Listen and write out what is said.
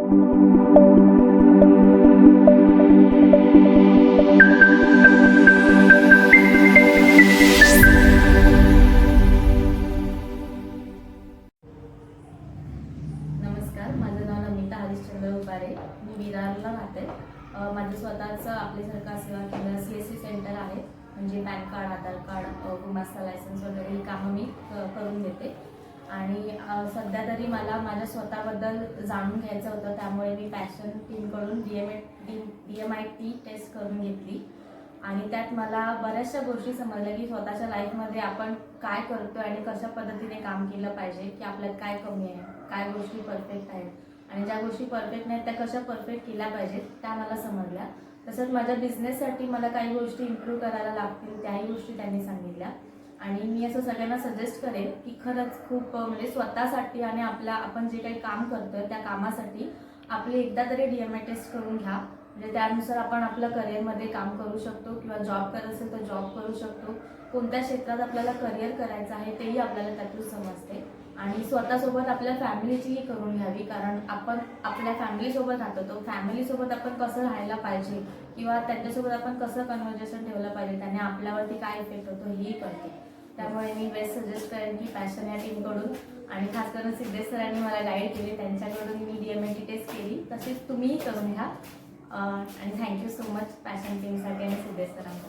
नमस्कार माझं नाव नमिता हरिश्चंद्र उपारे. मी विरारला राहते. अ, माझं स्वतःचं आपल्यासारखं सेवा केंद्र सी एस सी सेंटर आहे. म्हणजे पॅन कार्ड आधार कार्ड अ, गुमास्ता लायसन्स वगैरे ही कामं मी करून देते. आणि सध्या तरी मला माझ्या स्वतःबद्दल जाणून घ्यायचं होतं त्यामुळे मी पॅशन टीमकडून D M D D M I T test करून घेतली. आणि त्यात मला बऱ्याचशा गोष्टी समजल्या की स्वतःच्या लाईफमध्ये आपण काय करतोय आणि कशा पद्धतीने काम केलं पाहिजे की आपल्यात काय कमी आहे काय गोष्टी परफेक्ट आहेत. आणि ज्या गोष्टी परफेक्ट नाहीत त्या कशा परफेक्ट केल्या पाहिजेत त्या मला समजल्या. तसंच माझ्या बिझनेससाठी मला काही गोष्टी इम्प्रूव्ह करायला लागतील त्याही गोष्टी त्यांनी सांगितल्या. आणि मी असं सगळ्यांना सजेस्ट करेन की खरंच खूप म्हणजे स्वतःसाठी आणि आपला आपण जे काही काम करतोय त्या कामासाठी आपली एकदा तरी डी एम आय टेस्ट करून घ्या. म्हणजे त्यानुसार आपण आपलं करिअरमध्ये काम करू शकतो किंवा जॉब करत असेल तर जॉब करू शकतो. कोणत्या क्षेत्रात आपल्याला करिअर करायचं आहे तेही आपल्याला त्यातून समजते. आणि स्वतःसोबत आपल्या फॅमिलीचीही करून घ्यावी कारण आपण आपल्या फॅमिलीसोबत राहतो. तो फॅमिलीसोबत आपण कसं राहायला पाहिजे किंवा त्यांच्यासोबत आपण कसं कन्व्हर्जेशन ठेवलं पाहिजे त्याने आपल्यावरती काय इफेक्ट होतो हेही कळते. त्यामुळे मी बेस्ट सजेस्ट करेन की पॅशन या टीमकडून आणि खास करून सिद्धेश सरांनी मला गाईड केली त्यांच्याकडून मी D M N T test केली. तसेच तुम्हीही करून घ्या. आणि thank you so much passion टीमसाठी आणि सिद्धेश सरांना